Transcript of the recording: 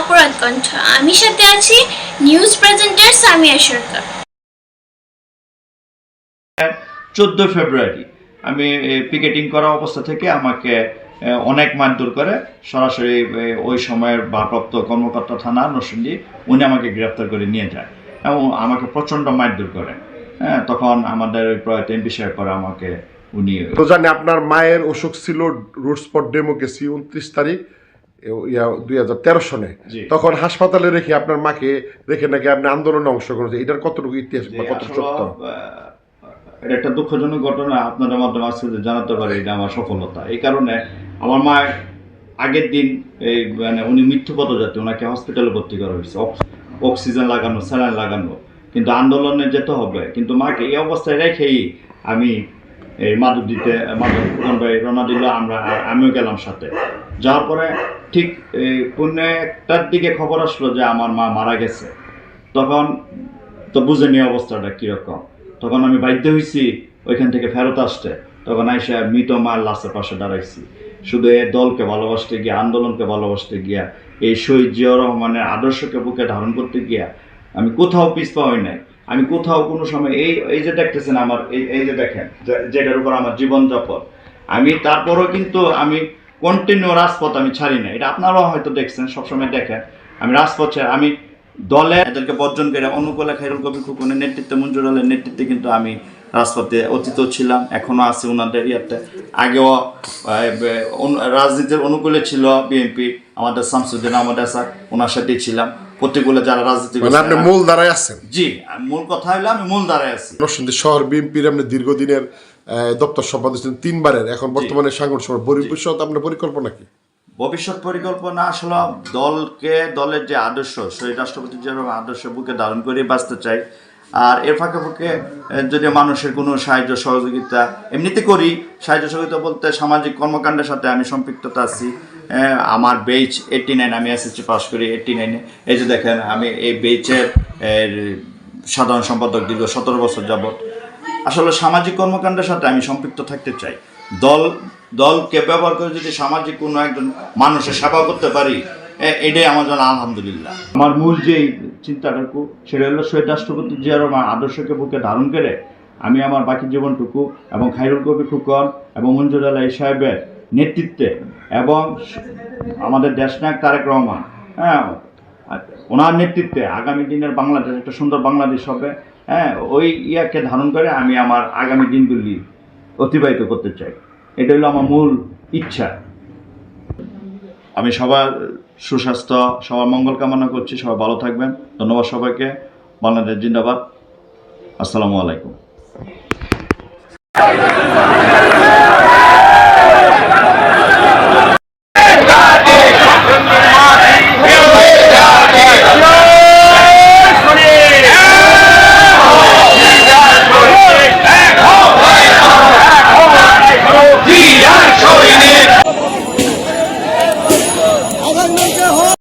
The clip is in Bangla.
অপরাধ কণ্ঠ। আমি সাথে আছি নিউজ প্রেজেন্টার সামিয়া সরকার। চোদ্দ ফেব্রুয়ারি। আমি পিকেটিং করা অবস্থা থেকে আমাকে অনেক মারধর করে সরাসরি ওই সময়ের ভারপ্রাপ্ত কর্মকর্তা থানা নরসিংদী উনি আমাকে গ্রেপ্তার করে নিয়ে যায় এবং আমাকে প্রচণ্ড মারধর করে। হ্যাঁ তখন আমাদের ওই প্রয়াত এমপি সাহেব পরে আমাকে উনি তো জানি আপনার মায়ের অসুখ ছিল রুট স্পট ডেমোক্রেসি উনত্রিশ তারিখ। দুই হাজার তেরো সনে। তখন হাসপাতালে রেখে আপনার মাকে রেখে নাকি আপনি আন্দোলনে অংশগ্রহণ এটার কতটুকু ইতিহাস বা কত সত্য? এটা একটা দুঃখজনক ঘটনা। আপনাদের মাধ্যমে আজকে জানাতে পারি এটা আমার সফলতা। এই কারণে আমার মা আগের দিন এই মানে উনি মৃত্যু পদযাত্রী ওনাকে হসপিটালে ভর্তি করা হয়েছে। অক্সিজেন লাগানো স্যালাইন লাগানো। কিন্তু আন্দোলনে যেতে হবে। কিন্তু মাকে এই অবস্থায় রেখেই আমি এই মাদক দিতে মাদক রওনা দিল আমরা আমিও গেলাম সাথে। যাওয়ার পরে ঠিক পুনে একটার দিকে খবর আসলো যে আমার মা মারা গেছে। তখন তো বুঝে নিয়ে অবস্থাটা কীরকম। তখন আমি বাধ্য হয়েছি ওইখান থেকে ফেরত আসতে। তখন আইসা মৃত মার লাশের পাশে দাঁড়াইছি। শুধু এই দলকে ভালোবাসতে গিয়া, আন্দোলনকে ভালোবাসতে গিয়া, এই শহীদ জিয়াউর রহমানের আদর্শকে বুকে ধারণ করতে গিয়া, আমি কোথাও পিছপা হই নাই। আমি কোথাও কোনো সময় এই এই যে দেখতেছেন আমার, এই এই যে দেখেন যেটার উপর আমার জীবনযাপন, আমি তারপরও কিন্তু আমি কন্টিনিউ রাজপথ আমি ছাড়ি না এটা আপনারাও হয়তো দেখছেন, সবসময় দেখেন, আমি রাজপথে আমি দলে এদেরকে বর্জন করে অনুকূলে খাইরুল কবির খুকনের নেতৃত্বে, মঞ্জুর আলের নেতৃত্বে কিন্তু আমি রাজপথে অতীত ছিলাম এখনও আছি ওনাদের ইয়াতে। আগেও রাজনীতির অনুকূলে ছিল বিএনপি, আমাদের শামসুদ্দিন আহমদ আসাদ ওনার সাথেই ছিলাম। প্রতিকূলে যারা রাজনীতি মানে আপনি মূল দ্বারাই আছেন। জি মূল কথা হলো আমি মূল আছি। নরসিংদী শহর বিএনপির আপনি দীর্ঘদিনের দপ্তর সম্পাদক ছিলেন তিনবারের। এখন বর্তমানে সাংগঠনিক সভা ভবিষ্যৎ আপনার পরিকল্পনা কি? ভবিষ্যৎ পরিকল্পনা আসলে দলকে দলের যে আদর্শ সেই রাষ্ট্রপতি যেরকম আদর্শ বুকে ধারণ করে বাঁচতে চাই আর এর ফাঁকে ফাঁকে যদি মানুষের কোনো সাহায্য সহযোগিতা, এমনিতে করি, সাহায্য সহযোগিতা বলতে সামাজিক কর্মকাণ্ডের সাথে আমি সম্পৃক্ততা আছি। আমার বেচ এইটটি নাইন আমি এসএসসি পাস করি এইটটি নাইনে এই যে দেখেন, আমি এই বেচের সাধারণ সম্পাদক দীর্ঘ সতেরো বছর যাবৎ। আসলে সামাজিক কর্মকাণ্ডের সাথে আমি সম্পৃক্ত থাকতে চাই। দল, দলকে ব্যবহার করে যদি সামাজিক কোনো একজন মানুষের সেবা করতে পারি এটাই আমার জন্য আলহামদুলিল্লাহ। আমার মূল যে চিন্তাটুকু, সেটা হলো শহীদ রাষ্ট্রপতি জিয়ার রহমান আদর্শকে বুকে ধারণ করে আমি আমার বাকি জীবনটুকু এবং খাইরুল কবি খুকন এবং মঞ্জুর আলাই সাহেবের নেতৃত্বে এবং আমাদের দেশনায়ক তারেক রহমান হ্যাঁ ওনার নেতৃত্বে আগামী দিনের বাংলাদেশ, একটা সুন্দর বাংলাদেশ হবে হ্যাঁ ওই ইয়াকে ধারণ করে আমি আমার আগামী দিনগুলি অতিবাহিত করতে চাই। এটা হলো আমার মূল ইচ্ছা। আমি সবার সুস্বাস্থ্য সবার মঙ্গল কামনা করছি সবাই ভালো থাকবেন। ধন্যবাদ সবাইকে। বাংলাদেশ জিন্দাবাদ। আসসালামু আলাইকুম।